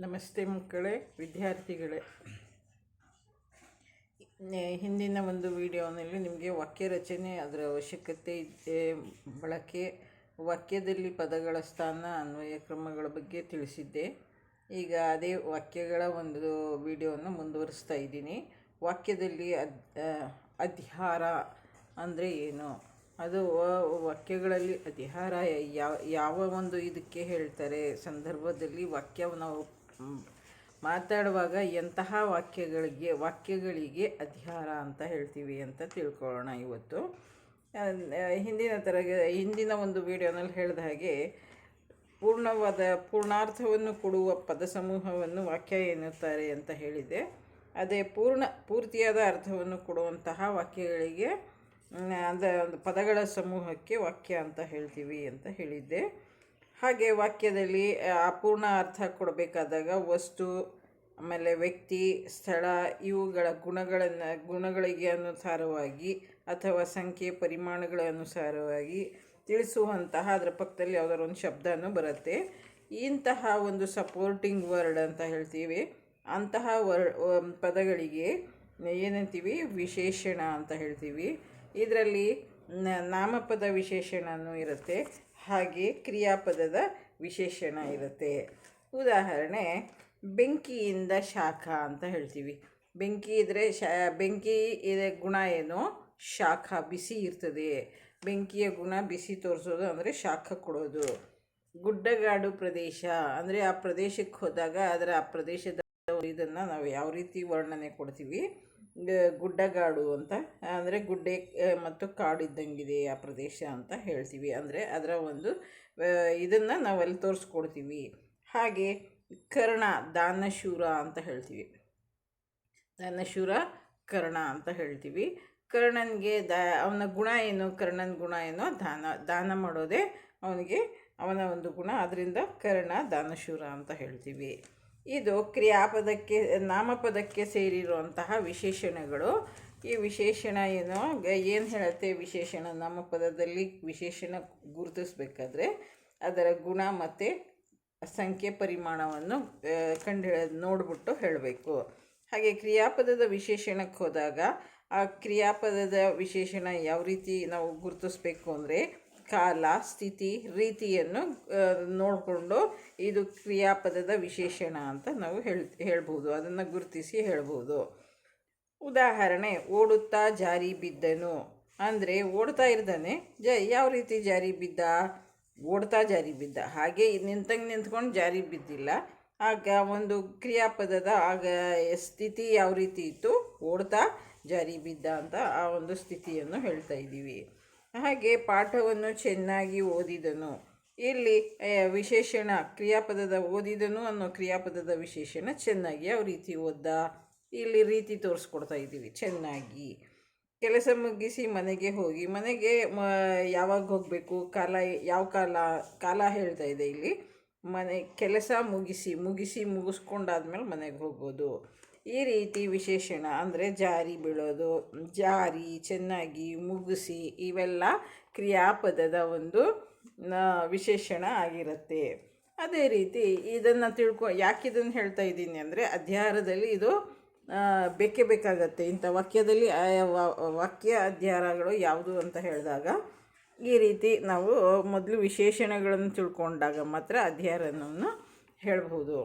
ನಮಸ್ತೆ ಮಕ್ಕಳೇ, ವಿದ್ಯಾರ್ಥಿಗಳೇ. ಹಿಂದಿನ ಒಂದು ವಿಡಿಯೋನಲ್ಲಿ ನಿಮಗೆ ವಾಕ್ಯ ರಚನೆ ಅದರ ಅವಶ್ಯಕತೆ ಇದೆ, ಬಳಕೆ, ವಾಕ್ಯದಲ್ಲಿ ಪದಗಳ ಸ್ಥಾನ, ಅನ್ವಯ ಕ್ರಮಗಳ ಬಗ್ಗೆ ತಿಳಿಸಿದ್ದೆ. ಈಗ ಅದೇ ವಾಕ್ಯಗಳ ಒಂದು ವಿಡಿಯೋವನ್ನು ಮುಂದುವರಿಸ್ತಾ ಇದ್ದೀನಿ. ವಾಕ್ಯದಲ್ಲಿ ಅದ್ ಅಧಿಹಾರ ಅಂದರೆ ಏನು? ಅದು ವಾಕ್ಯಗಳಲ್ಲಿ ಅಧಿಹಾರ ಯಾವ ಯಾವ ಒಂದು ಇದಕ್ಕೆ ಹೇಳ್ತಾರೆ? ಸಂದರ್ಭದಲ್ಲಿ ವಾಕ್ಯ ನಾವು ಮಾತಾಡುವಾಗ ಎಂತಹ ವಾಕ್ಯಗಳಿಗೆ ವಾಕ್ಯಗಳಿಗೆ ಅಧಿಕಾರ ಅಂತ ಹೇಳ್ತೀವಿ ಅಂತ ತಿಳ್ಕೊಳ್ಳೋಣ ಇವತ್ತು. ಹಿಂದಿನ ತರಗ, ಹಿಂದಿನ ಒಂದು ವಿಡಿಯೋನಲ್ಲಿ ಹೇಳಿದ ಹಾಗೆ ಪೂರ್ಣವಾದ, ಪೂರ್ಣಾರ್ಥವನ್ನು ಕೊಡುವ ಪದ ಸಮೂಹವನ್ನು ವಾಕ್ಯ ಎನ್ನುತ್ತಾರೆ ಅಂತ ಹೇಳಿದೆ. ಅದೇ ಪೂರ್ಣ, ಪೂರ್ತಿಯಾದ ಅರ್ಥವನ್ನು ಕೊಡುವಂತಹ ವಾಕ್ಯಗಳಿಗೆ ಅಂದರೆ ಅದ ಒಂದು ಪದಗಳ ಸಮೂಹಕ್ಕೆ ವಾಕ್ಯ ಅಂತ ಹೇಳ್ತೀವಿ ಅಂತ ಹೇಳಿದ್ದೆ. ಹಾಗೆ ವಾಕ್ಯದಲ್ಲಿ ಅಪೂರ್ಣ ಅರ್ಥ ಕೊಡಬೇಕಾದಾಗ ವಸ್ತು, ಆಮೇಲೆ ವ್ಯಕ್ತಿ, ಸ್ಥಳ, ಇವುಗಳ ಗುಣಗಳನ್ನು, ಗುಣಗಳಿಗೆ ಅನುಸಾರವಾಗಿ ಅಥವಾ ಸಂಖ್ಯೆ, ಪರಿಮಾಣಗಳ ಅನುಸಾರವಾಗಿ ತಿಳಿಸುವಂತಹ ಅದರ ಪಕ್ಕದಲ್ಲಿ ಯಾವುದಾದ್ರು ಒಂದು ಶಬ್ದನೂ ಬರುತ್ತೆ. ಇಂತಹ ಒಂದು ಸಪೋರ್ಟಿಂಗ್ ವರ್ಡ್ ಅಂತ ಹೇಳ್ತೀವಿ. ಅಂತಹ ವರ್ ಪದಗಳಿಗೆ ಏನಂತೀವಿ? ವಿಶೇಷಣ ಅಂತ ಹೇಳ್ತೀವಿ. ಇದರಲ್ಲಿ ನಾಮಪದ ವಿಶೇಷಣನೂ ಇರುತ್ತೆ. ಹಾಗೆ ಕ್ರಿಯಾಪದದ ವಿಶೇಷಣ ಇರುತ್ತೆ. ಉದಾಹರಣೆ, ಬೆಂಕಿಯಿಂದ ಶಾಖ ಅಂತ ಹೇಳ್ತೀವಿ. ಬೆಂಕಿ ಇದ್ದರೆ ಶಾ, ಬೆಂಕಿ ಇದೆ ಗುಣ ಏನು? ಶಾಖ, ಬಿಸಿ ಇರ್ತದೆ. ಬೆಂಕಿಯ ಗುಣ ಬಿಸಿ ತೋರಿಸೋದು ಅಂದರೆ ಶಾಖ ಕೊಡೋದು. ಗುಡ್ಡಗಾಡು ಪ್ರದೇಶ ಅಂದರೆ ಆ ಪ್ರದೇಶಕ್ಕೆ ಹೋದಾಗ ಅದರ ಆ ಪ್ರದೇಶದ ಇದನ್ನು ನಾವು ಯಾವ ರೀತಿ ವರ್ಣನೆ ಕೊಡ್ತೀವಿ? ಗುಡ್ಡಗಾಡು ಅಂತ, ಅಂದರೆ ಗುಡ್ಡೆ ಮತ್ತು ಕಾಡು ಇದ್ದಂಗಿದೆ ಆ ಪ್ರದೇಶ ಅಂತ ಹೇಳ್ತೀವಿ. ಅಂದರೆ ಅದರ ಒಂದು ಇದನ್ನು ನಾವಲ್ಲಿ ತೋರಿಸ್ಕೊಡ್ತೀವಿ. ಹಾಗೆ ಕರ್ಣ, ದಾನಶೂರ ಅಂತ ಹೇಳ್ತೀವಿ. ದಾನಶೂರ, ಕರ್ಣ ಅಂತ ಹೇಳ್ತೀವಿ. ಕರ್ಣನಿಗೆ ದಾ, ಅವನ ಗುಣ ಏನು? ಕರ್ಣನ ಗುಣ ಏನೋ? ದಾನ ದಾನ ಮಾಡೋದೇ ಅವನಿಗೆ ಅವನ ಒಂದು ಗುಣ. ಅದರಿಂದ ಕರ್ಣ, ದಾನಶೂರ ಅಂತ ಹೇಳ್ತೀವಿ. ಇದು ಕ್ರಿಯಾಪದಕ್ಕೆ, ನಾಮಪದಕ್ಕೆ ಸೇರಿರುವಂತಹ ವಿಶೇಷಣಗಳು. ಈ ವಿಶೇಷಣ ಏನು? ಏನು ಹೇಳುತ್ತೆ ವಿಶೇಷಣ? ನಾಮಪದದಲ್ಲಿ ವಿಶೇಷಣ ಗುರುತಿಸಬೇಕಾದ್ರೆ ಅದರ ಗುಣ ಮತ್ತು ಸಂಖ್ಯೆ ಪರಿಮಾಣವನ್ನು ಕಂಡು ನೋಡಿಬಿಟ್ಟು ಹೇಳಬೇಕು. ಹಾಗೆ ಕ್ರಿಯಾಪದದ ವಿಶೇಷಣಕ್ಕೆ ಹೋದಾಗ ಆ ಕ್ರಿಯಾಪದದ ವಿಶೇಷಣ ಯಾವ ರೀತಿ ನಾವು ಗುರುತಿಸ್ಬೇಕು ಅಂದರೆ ಕಾಲ ಸ್ಥಿತಿ ರೀತಿಯನ್ನು ನೋಡಿಕೊಂಡು ಇದು ಕ್ರಿಯಾಪದದ ವಿಶೇಷಣ ಅಂತ ನಾವು ಹೇಳ್, ಹೇಳ್ಬೋದು. ಅದನ್ನು ಗುರುತಿಸಿ ಹೇಳ್ಬೋದು. ಉದಾಹರಣೆ, ಓಡುತ್ತಾ ಜಾರಿ ಬಿದ್ದನು. ಅಂದರೆ ಓಡ್ತಾ ಇರ್ತಾನೆ ಜ, ಯಾವ ರೀತಿ ಜಾರಿ ಬಿದ್ದ? ಓಡ್ತಾ ಜಾರಿ ಬಿದ್ದ. ಹಾಗೆ ನಿಂತಂಗೆ ನಿಂತ್ಕೊಂಡು ಜಾರಿ ಬಿದ್ದಿಲ್ಲ. ಆಗ ಒಂದು ಕ್ರಿಯಾಪದದ, ಆಗ ಸ್ಥಿತಿ ಯಾವ ರೀತಿ ಇತ್ತು? ಓಡ್ತಾ ಜಾರಿ ಬಿದ್ದ ಅಂತ ಆ ಒಂದು ಸ್ಥಿತಿಯನ್ನು ಹೇಳ್ತಾ ಇದ್ದೀವಿ. ಹಾಗೆ ಪಾಠವನ್ನು ಚೆನ್ನಾಗಿ ಓದಿದನು. ಇಲ್ಲಿ ವಿಶೇಷಣ, ಕ್ರಿಯಾಪದದ ಓದಿದನು ಅನ್ನೋ ಕ್ರಿಯಾಪದದ ವಿಶೇಷಣ ಚೆನ್ನಾಗಿ ಯಾವ ರೀತಿ ಓದ್ದ. ಇಲ್ಲಿ ರೀತಿ ತೋರಿಸ್ಕೊಡ್ತಾ ಇದ್ದೀವಿ, ಚೆನ್ನಾಗಿ. ಕೆಲಸ ಮುಗಿಸಿ ಮನೆಗೆ ಹೋಗಿ, ಮನೆಗೆ ಯಾವಾಗ ಹೋಗಬೇಕು, ಕಾಲ, ಯಾವ ಕಾಲ ಕಾಲ ಹೇಳ್ತಾ ಇದೆ ಇಲ್ಲಿ. ಮನೆ, ಕೆಲಸ ಮುಗಿಸಿ ಮುಗಿಸಿ ಮುಗಿಸ್ಕೊಂಡಾದ್ಮೇಲೆ ಮನೆಗೆ ಹೋಗೋದು. ಈ ರೀತಿ ವಿಶೇಷಣ ಅಂದರೆ ಜಾರಿ ಬೀಳೋದು, ಜಾರಿ, ಚೆನ್ನಾಗಿ ಮುಗಿಸಿ ಇವೆಲ್ಲ ಕ್ರಿಯಾಪದದ ಒಂದು ವಿಶೇಷಣ ಆಗಿರುತ್ತೆ. ಅದೇ ರೀತಿ ಇದನ್ನು ತಿಳ್ಕೊ, ಯಾಕೆ ಇದನ್ನು ಹೇಳ್ತಾ ಇದ್ದೀನಿ ಅಂದರೆ ಅಧ್ಯಾರದಲ್ಲಿ ಇದು ಬೇಕೇ ಬೇಕಾಗತ್ತೆ. ಇಂಥ ವಾಕ್ಯದಲ್ಲಿ ವಾಕ್ಯ ಅಧ್ಯಾರಗಳು ಯಾವುದು ಅಂತ ಹೇಳಿದಾಗ ಈ ರೀತಿ ನಾವು ಮೊದಲು ವಿಶೇಷಣಗಳನ್ನು ತಿಳ್ಕೊಂಡಾಗ ಮಾತ್ರ ಅಧ್ಯಾಹಾರವನ್ನು ಹೇಳ್ಬೋದು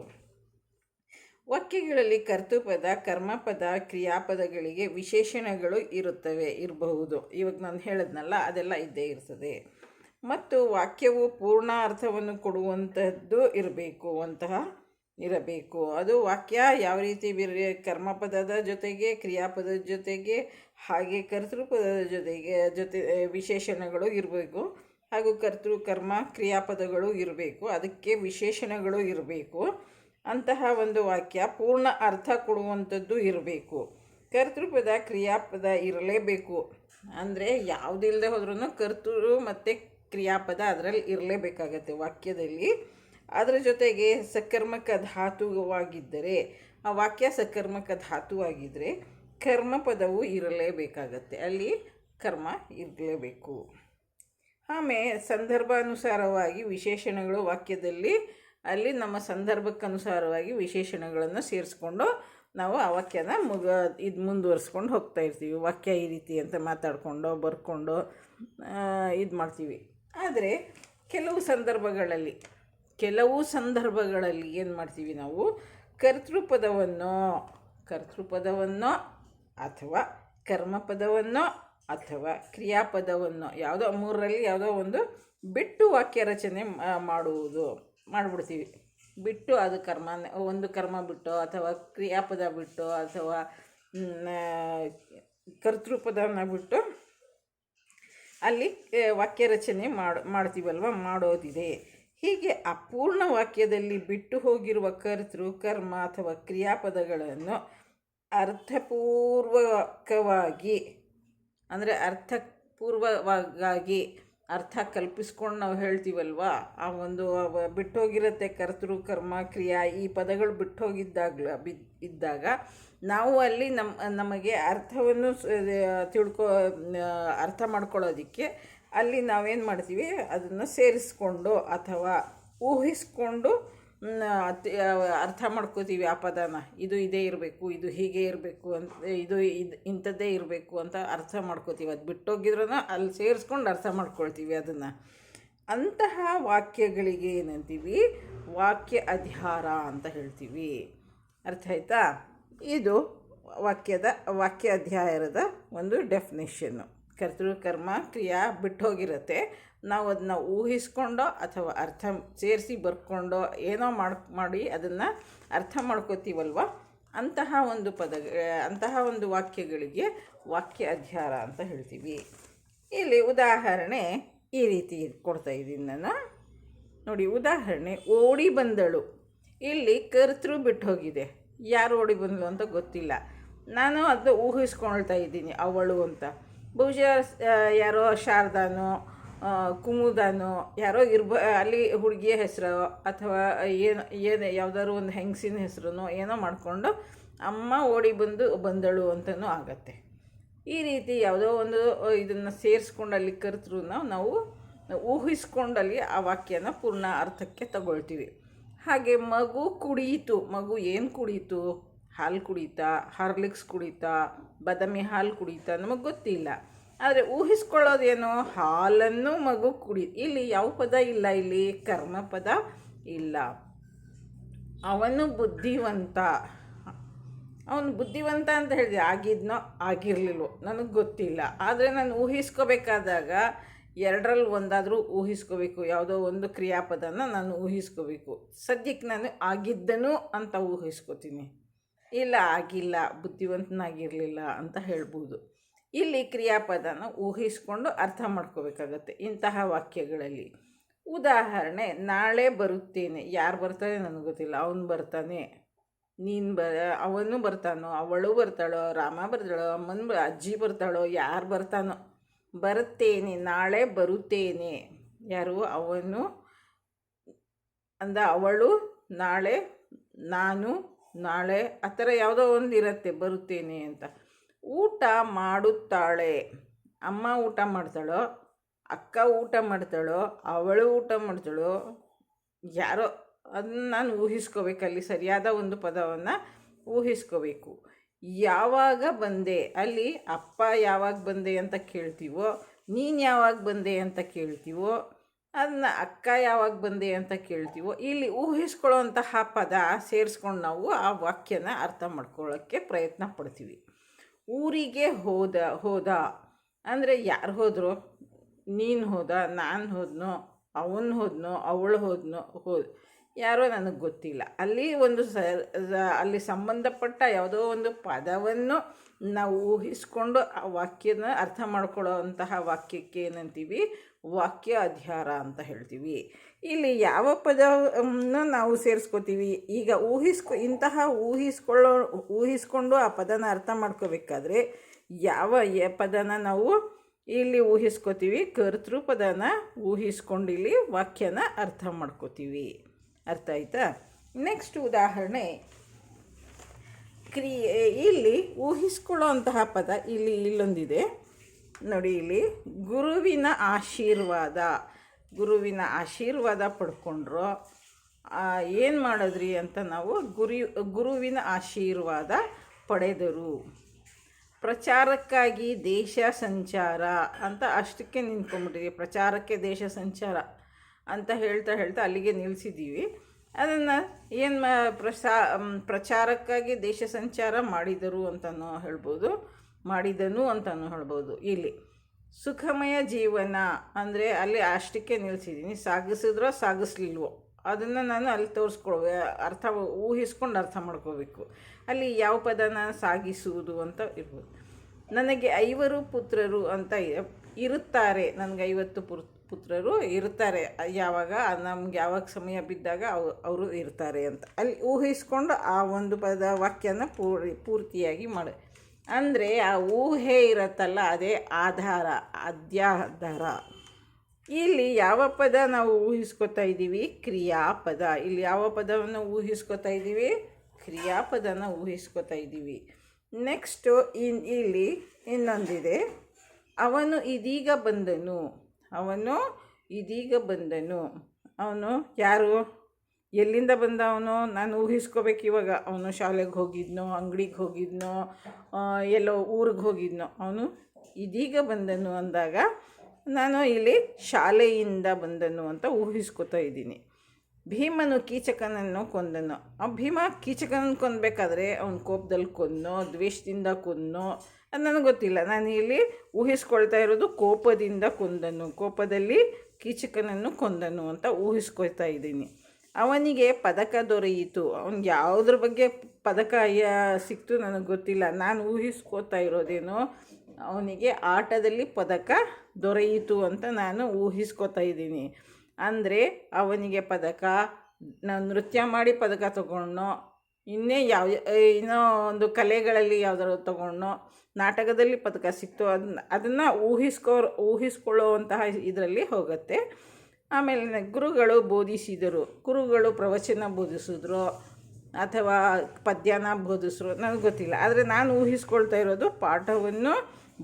ವಾಕ್ಯಗಳಲ್ಲಿ ಕರ್ತೃಪದ, ಕರ್ಮಪದ, ಕ್ರಿಯಾಪದಗಳಿಗೆ ವಿಶೇಷಣಗಳು ಇರುತ್ತವೆ, ಇರಬಹುದು. ಇವಾಗ ನಾನು ಹೇಳಿದ್ನಲ್ಲ, ಅದೆಲ್ಲ ಇದ್ದೇ ಇರ್ತದೆ. ಮತ್ತು ವಾಕ್ಯವು ಪೂರ್ಣ ಅರ್ಥವನ್ನು ಕೊಡುವಂಥದ್ದು ಇರಬೇಕು, ಅಂತಹ ಇರಬೇಕು. ಅದು ವಾಕ್ಯ ಯಾವ ರೀತಿ ಬೇರೆ ಕರ್ಮಪದದ ಜೊತೆಗೆ ಕ್ರಿಯಾಪದದ ಜೊತೆಗೆ, ಹಾಗೆ ಕರ್ತೃಪದದ ಜೊತೆಗೆ, ಜೊತೆ ವಿಶೇಷಣಗಳು ಇರಬೇಕು. ಹಾಗೂ ಕರ್ತೃ, ಕರ್ಮ, ಕ್ರಿಯಾಪದಗಳು ಇರಬೇಕು. ಅದಕ್ಕೆ ವಿಶೇಷಣಗಳು ಇರಬೇಕು. ಅಂತಹ ಒಂದು ವಾಕ್ಯ ಪೂರ್ಣ ಅರ್ಥ ಕೊಡುವಂಥದ್ದು ಇರಬೇಕು. ಕರ್ತೃಪದ ಕ್ರಿಯಾಪದ ಇರಲೇಬೇಕು. ಅಂದರೆ ಯಾವುದಿಲ್ಲದೆ ಹೋದ್ರೂ ಕರ್ತೃ ಮತ್ತು ಕ್ರಿಯಾಪದ ಅದರಲ್ಲಿ ಇರಲೇಬೇಕಾಗತ್ತೆ ವಾಕ್ಯದಲ್ಲಿ. ಅದರ ಜೊತೆಗೆ ಸಕರ್ಮಕ ಧಾತುವಾಗಿದ್ದರೆ, ಆ ವಾಕ್ಯ ಸಕರ್ಮಕ ಧಾತುವಾಗಿದ್ದರೆ ಕರ್ಮಪದವು ಇರಲೇಬೇಕಾಗತ್ತೆ. ಅಲ್ಲಿ ಕರ್ಮ ಇರಲೇಬೇಕು. ಆಮೇಲೆ ಸಂದರ್ಭಾನುಸಾರವಾಗಿ ವಿಶೇಷಣಗಳು ವಾಕ್ಯದಲ್ಲಿ ಅಲ್ಲಿ ನಮ್ಮ ಸಂದರ್ಭಕ್ಕನುಸಾರವಾಗಿ ವಿಶೇಷಣಗಳನ್ನು ಸೇರಿಸ್ಕೊಂಡು ನಾವು ಆ ವಾಕ್ಯನ ಮುಗ, ಇದು ಮುಂದುವರಿಸ್ಕೊಂಡು ಹೋಗ್ತಾ ಇರ್ತೀವಿ. ವಾಕ್ಯ ಈ ರೀತಿ ಅಂತ ಮಾತಾಡಿಕೊಂಡು, ಬರ್ಕೊಂಡು ಇದು ಮಾಡ್ತೀವಿ. ಆದರೆ ಕೆಲವು ಸಂದರ್ಭಗಳಲ್ಲಿ ಕೆಲವು ಸಂದರ್ಭಗಳಲ್ಲಿ ಏನು ಮಾಡ್ತೀವಿ ನಾವು? ಕರ್ತೃಪದವನ್ನು ಕರ್ತೃಪದವನ್ನು ಅಥವಾ ಕರ್ಮಪದವನ್ನು ಅಥವಾ ಕ್ರಿಯಾಪದವನ್ನು, ಯಾವುದೋ ಮೂರರಲ್ಲಿ ಯಾವುದೋ ಒಂದು ಬಿಟ್ಟು ವಾಕ್ಯ ರಚನೆ ಮಾಡುವುದು. ಮಾಡಿಬಿಡ್ತೀವಿ. ಬಿಟ್ಟು ಅದು ಕರ್ಮ, ಒಂದು ಕರ್ಮ ಬಿಟ್ಟು ಅಥವಾ ಕ್ರಿಯಾಪದ ಬಿಟ್ಟು ಅಥವಾ ಕರ್ತೃಪದನ ಬಿಟ್ಟು ಅಲ್ಲಿ ವಾಕ್ಯ ರಚನೆ ಮಾಡಿ, ಮಾಡ್ತೀವಲ್ವ? ಮಾಡೋದಿದೆ. ಹೀಗೆ ಅಪೂರ್ಣ ವಾಕ್ಯದಲ್ಲಿ ಬಿಟ್ಟು ಹೋಗಿರುವ ಕರ್ತೃ, ಕರ್ಮ ಅಥವಾ ಕ್ರಿಯಾಪದಗಳನ್ನು ಅರ್ಥಪೂರ್ವಕವಾಗಿ, ಅಂದರೆ ಅರ್ಥಪೂರ್ವವಾಗಿ ಅರ್ಥ ಕಲ್ಪಿಸ್ಕೊಂಡು ನಾವು ಹೇಳ್ತೀವಲ್ವ? ಆ ಒಂದು ಬಿಟ್ಟೋಗಿರುತ್ತೆ ಕರ್ತೃ, ಕರ್ಮ, ಕ್ರಿಯಾ ಈ ಪದಗಳು ಬಿಟ್ಟೋಗಿದ್ದಾಗ ಬಿದ್ ಇದ್ದಾಗ ನಾವು ಅಲ್ಲಿ ನಮ್ಮ ನಮಗೆ ಅರ್ಥವನ್ನು ತಿಳ್ಕೋ ಅರ್ಥ ಮಾಡ್ಕೊಳ್ಳೋದಕ್ಕೆ ಅಲ್ಲಿ ನಾವೇನು ಮಾಡ್ತೀವಿ? ಅದನ್ನು ಸೇರಿಸ್ಕೊಂಡು ಅಥವಾ ಊಹಿಸ್ಕೊಂಡು ಅತ್- ಅರ್ಥ ಮಾಡ್ಕೋತೀವಿ ಆ ಪದನ. ಇದು ಇದೇ ಇರಬೇಕು, ಇದು ಹೀಗೆ ಇರಬೇಕು ಅಂತ ಇದು ಇದು, ಇಂಥದ್ದೇ ಇರಬೇಕು ಅಂತ ಅರ್ಥ ಮಾಡ್ಕೋತೀವಿ. ಅದು ಬಿಟ್ಟೋಗಿದ್ರೂ ಅಲ್ಲಿ ಸೇರಿಸ್ಕೊಂಡು ಅರ್ಥ ಮಾಡ್ಕೊಳ್ತೀವಿ ಅದನ್ನು. ಅಂತಹ ವಾಕ್ಯಗಳಿಗೆ ಏನಂತೀವಿ? ವಾಕ್ಯ ಅಧಿಹಾರ ಅಂತ ಹೇಳ್ತೀವಿ. ಅರ್ಥ ಆಯ್ತಾ? ಇದು ವಾಕ್ಯದ, ವಾಕ್ಯ ಅಧ್ಯಾಯದ ಒಂದು ಡೆಫಿನೇಷನ್ನು ಕರ್ತೃ ಕರ್ಮ ಕ್ರಿಯಾ ಬಿಟ್ಟೋಗಿರುತ್ತೆ. ನಾವು ಅದನ್ನ ಊಹಿಸ್ಕೊಂಡೋ ಅಥವಾ ಅರ್ಥ ಸೇರಿಸಿ ಬರ್ಕೊಂಡೋ ಏನೋ ಮಾಡಿ ಮಾಡಿ ಅದನ್ನು ಅರ್ಥ ಮಾಡ್ಕೋತೀವಲ್ವ? ಅಂತಹ ಒಂದು ಪದ, ಅಂತಹ ಒಂದು ವಾಕ್ಯಗಳಿಗೆ ವಾಕ್ಯ ಅಧ್ಯಾರ ಅಂತ ಹೇಳ್ತೀವಿ. ಇಲ್ಲಿ ಉದಾಹರಣೆ ಈ ರೀತಿ ಕೊಡ್ತಾ ಇದ್ದೀನಿ ನಾನು. ನೋಡಿ, ಉದಾಹರಣೆ, ಓಡಿ ಬಂದಳು. ಇಲ್ಲಿ ಕರ್ತೃ ಬಿಟ್ಟು ಹೋಗಿದೆ ಯಾರು ಓಡಿ ಬಂದಳು ಅಂತ ಗೊತ್ತಿಲ್ಲ. ನಾನು ಅದು ಊಹಿಸ್ಕೊಳ್ತಾ ಇದ್ದೀನಿ, ಅವಳು ಅಂತ. ಬಹುಶಃ ಯಾರೋ ಶಾರದಾನೋ ಕುಮುದಾನೋ, ಯಾರೋ ಇರ್ಬ, ಅಲ್ಲಿ ಹುಡುಗಿಯ ಹೆಸರು ಅಥವಾ ಏನು ಏನು ಯಾವುದಾದ್ರು ಒಂದು ಹೆಂಗಸಿನ ಹೆಸರು ಏನೋ ಮಾಡಿಕೊಂಡು ಅಮ್ಮ ಓಡಿ ಬಂದು ಬಂದಳು ಅಂತಲೂ ಆಗತ್ತೆ. ಈ ರೀತಿ ಯಾವುದೋ ಒಂದು ಇದನ್ನು ಸೇರಿಸ್ಕೊಂಡು ಅಲ್ಲಿ ಕರೆತರು ನಾವು ಊಹಿಸ್ಕೊಂಡಲ್ಲಿ ಆ ವಾಕ್ಯನ ಪೂರ್ಣ ಅರ್ಥಕ್ಕೆ ತಗೊಳ್ತೀವಿ. ಹಾಗೆ ಮಗು ಕುಡಿಯಿತು. ಮಗು ಏನು ಕುಡೀತು ಹಾಲು ಕುಡಿತಾ, ಹಾರ್ಲಿಕ್ಸ್ ಕುಡಿತಾ, ಬಾದಾಮಿ ಹಾಲು ಕುಡಿತಾ ನಮಗೆ ಗೊತ್ತಿಲ್ಲ. ಆದರೆ ಊಹಿಸ್ಕೊಳ್ಳೋದೇನು ಹಾಲನ್ನು ಮಗು ಕುಡಿ, ಇಲ್ಲಿ ಯಾವ ಪದ ಇಲ್ಲ ಇಲ್ಲಿ, ಕರ್ಮ ಪದ ಇಲ್ಲ. ಅವನು ಬುದ್ಧಿವಂತ. ಅವನು ಬುದ್ಧಿವಂತ ಅಂತ ಹೇಳಿದೆ, ಆಗಿದ್ನೋ ಆಗಿರಲಿಲ್ವೋ ನನಗೆ ಗೊತ್ತಿಲ್ಲ. ಆದರೆ ನಾನು ಊಹಿಸ್ಕೋಬೇಕಾದಾಗ ಎರಡರಲ್ಲಿ ಒಂದಾದರೂ ಊಹಿಸ್ಕೋಬೇಕು, ಯಾವುದೋ ಒಂದು ಕ್ರಿಯಾಪದನ ನಾನು ಊಹಿಸ್ಕೋಬೇಕು. ಸದ್ಯಕ್ಕೆ ನಾನು ಆಗಿದ್ದನು ಅಂತ ಊಹಿಸ್ಕೋತೀನಿ. ಇಲ್ಲ, ಆಗಿಲ್ಲ, ಬುದ್ಧಿವಂತನಾಗಿರಲಿಲ್ಲ ಅಂತ ಹೇಳ್ಬೋದು. ಇಲ್ಲಿ ಕ್ರಿಯಾಪದನ ಊಹಿಸ್ಕೊಂಡು ಅರ್ಥ ಮಾಡ್ಕೋಬೇಕಾಗತ್ತೆ ಇಂತಹ ವಾಕ್ಯಗಳಲ್ಲಿ. ಉದಾಹರಣೆ, ನಾಳೆ ಬರುತ್ತೇನೆ. ಯಾರು ಬರ್ತಾರೆ ನನಗೆ ಗೊತ್ತಿಲ್ಲ. ಅವನು ಬರ್ತಾನೆ. ನೀನು ಬ, ಅವನು ಬರ್ತಾನೋ, ಅವಳು ಬರ್ತಾಳೋ, ರಾಮ ಬರ್ತಾಳೋ, ಅಮ್ಮನ ಅಜ್ಜಿ ಬರ್ತಾಳೋ, ಯಾರು ಬರ್ತಾನೋ. ಬರುತ್ತೇನೆ, ನಾಳೆ ಬರುತ್ತೇನೆ. ಯಾರು? ಅವನು ಅಂದ, ಅವಳು ನಾಳೆ, ನಾನು ನಾಳೆ ಆ ಥರ ಯಾವುದೋ ಒಂದು ಇರುತ್ತೆ, ಬರುತ್ತೇನೆ ಅಂತ. ಊಟ ಮಾಡುತ್ತಾಳೆ. ಅಮ್ಮ ಊಟ ಮಾಡ್ತಾಳೋ, ಅಕ್ಕ ಊಟ ಮಾಡ್ತಾಳೋ, ಅವಳು ಊಟ ಮಾಡ್ತಾಳೋ, ಯಾರೋ ಅದನ್ನ ನಾನು ಊಹಿಸ್ಕೋಬೇಕು, ಅಲ್ಲಿ ಸರಿಯಾದ ಒಂದು ಪದವನ್ನು ಊಹಿಸ್ಕೋಬೇಕು. ಯಾವಾಗ ಬಂದೆ, ಅಲ್ಲಿ ಅಪ್ಪ ಯಾವಾಗ ಬಂದೆ ಅಂತ ಕೇಳ್ತೀವೋ, ನೀನು ಯಾವಾಗ ಬಂದೆ ಅಂತ ಕೇಳ್ತೀವೋ ಅದನ್ನ ಅಕ್ಕ ಯಾವಾಗ ಬಂದೆ ಅಂತ ಕೇಳ್ತೀವೋ, ಇಲ್ಲಿ ಊಹಿಸ್ಕೊಳ್ಳೋಂತಹ ಪದ ಸೇರಿಸ್ಕೊಂಡು ನಾವು ಆ ವಾಕ್ಯನ ಅರ್ಥ ಮಾಡ್ಕೊಳ್ಳೋಕ್ಕೆ ಪ್ರಯತ್ನ ಪಡ್ತೀವಿ. ಊರಿಗೆ ಹೋದ ಹೋದ, ಅಂದರೆ ಯಾರು ಹೋದರು? ನೀನು ಹೋದ, ನಾನು ಹೋದ್ನೋ, ಅವನು ಹೋದ್ನೋ, ಅವಳು ಹೋದ್ನೋ ಹೋ ಯಾರೋ ನನಗೆ ಗೊತ್ತಿಲ್ಲ. ಅಲ್ಲಿ ಒಂದು ಸ- ಅಲ್ಲಿ ಸಂಬಂಧಪಟ್ಟ ಯಾವುದೋ ಒಂದು ಪದವನ್ನು ನಾವು ಊಹಿಸ್ಕೊಂಡು ಆ ವಾಕ್ಯನ ಅರ್ಥ ಮಾಡ್ಕೊಳ್ಳೋವಂತಹ ವಾಕ್ಯಕ್ಕೆ ಏನಂತೀವಿ? ವಾಕ್ಯ ಅಧ್ಯಾರ ಅಂತ ಹೇಳ್ತೀವಿ. ಇಲ್ಲಿ ಯಾವ ಪದವನ್ನು ನಾವು ಸೇರಿಸ್ಕೋತೀವಿ? ಈಗ ಊಹಿಸ್ಕೊ, ಇಂತಹ ಊಹಿಸ್ಕೊಳ್ಳೋ, ಊಹಿಸ್ಕೊಂಡು ಆ ಪದನ ಅರ್ಥ ಮಾಡ್ಕೋಬೇಕಾದ್ರೆ ಯಾವ ಪದನ ನಾವು ಇಲ್ಲಿ ಊಹಿಸ್ಕೋತೀವಿ? ಕರ್ತೃ ಪದನ ಊಹಿಸ್ಕೊಂಡು ಇಲ್ಲಿ ವಾಕ್ಯನ ಅರ್ಥ ಮಾಡ್ಕೋತೀವಿ. ಅರ್ಥ ಆಯ್ತಾ? ನೆಕ್ಸ್ಟ್ ಉದಾಹರಣೆ. ಕ್ರಿಯೆ ಇಲ್ಲಿ ಊಹಿಸ್ಕೊಳ್ಳೋಂತಹ ಪದ ಇಲ್ಲಿ ಇಲ್ಲೊಂದಿದೆ. ನೋಡಿ ಇಲ್ಲಿ, ಗುರುವಿನ ಆಶೀರ್ವಾದ. ಗುರುವಿನ ಆಶೀರ್ವಾದ ಪಡ್ಕೊಂಡ್ರು. ಏನು ಮಾಡಿದ್ರಿ ಅಂತ ನಾವು ಗುರಿ, ಗುರುವಿನ ಆಶೀರ್ವಾದ ಪಡೆದರು. ಪ್ರಚಾರಕ್ಕಾಗಿ ದೇಶ ಸಂಚಾರ ಅಂತ ಅಷ್ಟಕ್ಕೆ ನಿಂತ್ಕೊಂಡ್ಬಿಟ್ಟಿದ್ವಿ. ಪ್ರಚಾರಕ್ಕೆ ದೇಶ ಸಂಚಾರ ಅಂತ ಹೇಳ್ತಾ ಹೇಳ್ತಾ ಅಲ್ಲಿಗೆ ನಿಲ್ಲಿಸಿದ್ದೀವಿ ಅದನ್ನು ಏನು ಪ್ರಸಾ ಪ್ರಚಾರಕ್ಕಾಗಿ ದೇಶ ಸಂಚಾರ ಮಾಡಿದರು ಅಂತಲೂ ಹೇಳ್ಬೋದು, ಮಾಡಿದನು ಅಂತಲೂ ಹೇಳ್ಬೋದು. ಇಲ್ಲಿ, ಸುಖಮಯ ಜೀವನ ಅಂದರೆ ಅಲ್ಲಿ ಅಷ್ಟಕ್ಕೆ ನಿಲ್ಲಿಸಿದ್ದೀನಿ ಸಾಗಿಸಿದ್ರೋ ಸಾಗಿಸ್ಲಿಲ್ವೋ? ಅದನ್ನು ನಾನು ಅಲ್ಲಿ ತೋರಿಸ್ಕೊಳ್ವೆ, ಅರ್ಥ ಊಹಿಸ್ಕೊಂಡು ಅರ್ಥ ಮಾಡ್ಕೋಬೇಕು. ಅಲ್ಲಿ ಯಾವ ಪದನ ಸಾಗಿಸುವುದು ಅಂತ ಇರ್ಬೋದು. ನನಗೆ ಐವರು ಪುತ್ರರು ಅಂತ ಇರುತ್ತಾರೆ, ನನಗೆ ಐವತ್ತು ಪುರ್ ಪುತ್ರರು ಇರ್ತಾರೆ. ಯಾವಾಗ? ನಮ್ಗೆ ಯಾವಾಗ ಸಮಯ ಬಿದ್ದಾಗ ಅವ್, ಅವರು ಇರ್ತಾರೆ ಅಂತ. ಅಲ್ಲಿ ಊಹಿಸ್ಕೊಂಡು ಆ ಒಂದು ಪದ ವಾಕ್ಯನ ಪೂರಿ, ಪೂರ್ತಿಯಾಗಿ ಮಾಡಿ. ಅಂದರೆ ಆ ಊಹೆ ಇರತ್ತಲ್ಲ, ಅದೇ ಆಧಾರ, ಅಧ್ಯಾಧಾರ. ಇಲ್ಲಿ ಯಾವ ಪದ ನಾವು ಊಹಿಸ್ಕೊತಾ ಇದ್ದೀವಿ? ಕ್ರಿಯಾಪದ. ಇಲ್ಲಿ ಯಾವ ಪದವನ್ನು ಊಹಿಸ್ಕೊತಾ ಇದ್ದೀವಿ? ಕ್ರಿಯಾಪದನ ಊಹಿಸ್ಕೊತಾ ಇದ್ದೀವಿ. ನೆಕ್ಸ್ಟು ಇನ್, ಇಲ್ಲಿ ಇನ್ನೊಂದಿದೆ. ಅವನು ಇದೀಗ ಬಂದನು. ಅವನು ಇದೀಗ ಬಂದನು. ಅವನು ಯಾರು? ಎಲ್ಲಿಂದ ಬಂದ ಅವನು? ನಾನು ಊಹಿಸ್ಕೋಬೇಕು ಇವಾಗ. ಅವನು ಶಾಲೆಗೆ ಹೋಗಿದ್ನೋ, ಅಂಗಡಿಗೆ ಹೋಗಿದ್ನೋ ಎಲ್ಲೋ ಊರಿಗೆ ಹೋಗಿದ್ನೋ. ಅವನು ಇದೀಗ ಬಂದನು ಅಂದಾಗ ನಾನು ಇಲ್ಲಿ ಶಾಲೆಯಿಂದ ಬಂದನು ಅಂತ ಊಹಿಸ್ಕೊತಾ ಇದ್ದೀನಿ. ಭೀಮನು ಕೀಚಕನನ್ನು ಕೊಂದನು. ಆ ಭೀಮ ಕೀಚಕನನ್ನು ಕೊಂದಬೇಕಾದ್ರೆ ಅವನ ಕೋಪದಲ್ಲಿ ಕೊಂದನೋ, ದ್ವೇಷದಿಂದ ಕೊಂದನೋ ಅದು ನನಗೆ ಗೊತ್ತಿಲ್ಲ. ನಾನು ಇಲ್ಲಿ ಊಹಿಸ್ಕೊಳ್ತಾ ಇರೋದು ಕೋಪದಿಂದ ಕೊಂದನು. ಕೋಪದಲ್ಲಿ ಕೀಚಕನನ್ನು ಕೊಂದನು ಅಂತ ಊಹಿಸ್ಕೊಳ್ತಾ ಇದ್ದೀನಿ. ಅವನಿಗೆ ಪದಕ ದೊರೆಯಿತು. ಅವ್ನಿಗೆ ಯಾವುದ್ರ ಬಗ್ಗೆ ಪದಕ ಸಿಕ್ತು ನನಗೆ ಗೊತ್ತಿಲ್ಲ. ನಾನು ಊಹಿಸ್ಕೋತಾ ಇರೋದೇನು ಅವನಿಗೆ ಆಟದಲ್ಲಿ ಪದಕ ದೊರೆಯಿತು ಅಂತ ನಾನು ಊಹಿಸ್ಕೋತಾ ಇದ್ದೀನಿ. ಅಂದರೆ ಅವನಿಗೆ ಪದಕ ನೃತ್ಯ ಮಾಡಿ ಪದಕ ತಗೊಂಡ್ನೋ ಇನ್ನೇ ಯಾವ ಏನೋ ಒಂದು ಕಲೆಗಳಲ್ಲಿ ಯಾವ್ದಾದ್ರು ತಗೊಂಡೋ ನಾಟಕದಲ್ಲಿ ಪದಕ ಸಿಕ್ತು ಅದನ್ನ ಅದನ್ನು ಊಹಿಸ್ಕೋ ಊಹಿಸ್ಕೊಳ್ಳುವಂತಹ ಇದರಲ್ಲಿ ಹೋಗುತ್ತೆ. ಆಮೇಲೆ ಗುರುಗಳು ಬೋಧಿಸಿದರು. ಗುರುಗಳು ಪ್ರವಚನ ಬೋಧಿಸಿದ್ರು, ಅಥವಾ ಪದ್ಯನ ಬೋಧಿಸಿದ್ರು, ನನಗೆ ಗೊತ್ತಿಲ್ಲ. ಆದರೆ ನಾನು ಊಹಿಸ್ಕೊಳ್ತಾ ಇರೋದು ಪಾಠವನ್ನು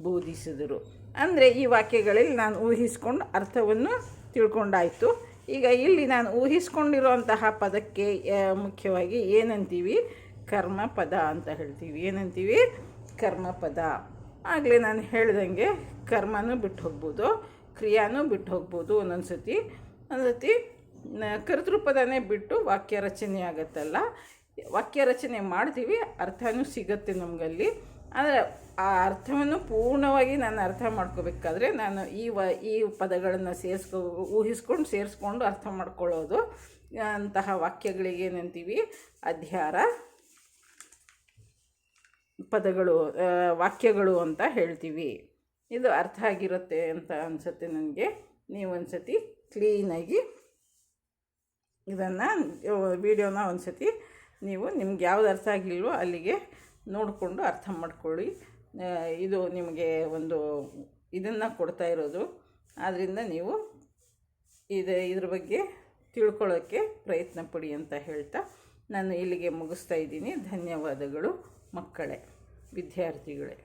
ಬೋಧಿಸಿದರು. ಅಂದರೆ ಈ ವಾಕ್ಯಗಳಲ್ಲಿ ನಾನು ಊಹಿಸ್ಕೊಂಡು ಅರ್ಥವನ್ನು ತಿಳ್ಕೊಂಡಾಯಿತು. ಈಗ ಇಲ್ಲಿ ನಾನು ಊಹಿಸ್ಕೊಂಡಿರುವಂತಹ ಪದಕ್ಕೆ ಮುಖ್ಯವಾಗಿ ಏನಂತೀವಿ? ಕರ್ಮಪದ ಅಂತ ಹೇಳ್ತೀವಿ. ಏನಂತೀವಿ? ಕರ್ಮಪದ. ಆಗಲೇ ನಾನು ಹೇಳ್ದಂಗೆ ಕರ್ಮನೂ ಬಿಟ್ಟು ಹೋಗ್ಬೋದು, ಕ್ರಿಯಾನೂ ಬಿಟ್ಟು ಹೋಗ್ಬೋದು ಒಂದೊಂದು ಸತಿ ಒಂದೊಂದು ಸತಿ ನ- ಕರ್ತೃಪದನೇ ಬಿಟ್ಟು ವಾಕ್ಯ ರಚನೆ ಆಗುತ್ತಲ್ಲ? ವಾಕ್ಯ ರಚನೆ ಮಾಡ್ತೀವಿ, ಅರ್ಥನೂ ಸಿಗುತ್ತೆ ನಮಗಲ್ಲಿ. ಆದರೆ ಆ ಅರ್ಥವನ್ನು ಪೂರ್ಣವಾಗಿ ನಾನು ಅರ್ಥ ಮಾಡ್ಕೋಬೇಕಾದ್ರೆ ನಾನು ಈ ವ ಈ ಪದಗಳನ್ನು ಸೇರಿಸ್ಕೊ ಊಹಿಸ್ಕೊಂಡು ಸೇರಿಸ್ಕೊಂಡು ಅರ್ಥ ಮಾಡ್ಕೊಳ್ಳೋದು. ಅಂತಹ ವಾಕ್ಯಗಳಿಗೆ ಏನಂತೀವಿ? ಅಧ್ಯಾರ. ಪದಗಳು ವಾಕ್ಯಗಳು ಅಂತ ಹೇಳ್ತೀವಿ. ಇದು ಅರ್ಥ ಆಗಿರುತ್ತೆ ಅಂತ ಅನಿಸುತ್ತೆ ನನಗೆ. ನೀವು ಒಂದು ಸತಿ ಕ್ಲೀನಾಗಿ ಇದನ್ನು ವಿಡಿಯೋನ ಒಂದು ಸತಿ ನೀವು ನಿಮ್ಗೆ ಯಾವ್ದು ಅರ್ಥ ಆಗಿಲ್ವೋ ಅಲ್ಲಿಗೆ ನೋಡಿಕೊಂಡು ಅರ್ಥ ಮಾಡ್ಕೊಳ್ಳಿ. ಇದು ನಿಮಗೆ ಒಂದು ಇದನ್ನು ಕೊಡ್ತಾ ಇರೋದು. ಆದ್ದರಿಂದ ನೀವು ಇದು, ಇದ್ರ ಬಗ್ಗೆ ತಿಳ್ಕೊಳ್ಳೋಕ್ಕೆ ಪ್ರಯತ್ನ ಪಡಿ ಅಂತ ಹೇಳ್ತಾ ನಾನು ಇಲ್ಲಿಗೆ ಮುಗಿಸ್ತಾ ಇದ್ದೀನಿ. ಧನ್ಯವಾದಗಳು ಮಕ್ಕಳೇ, ವಿದ್ಯಾರ್ಥಿಗಳೇ.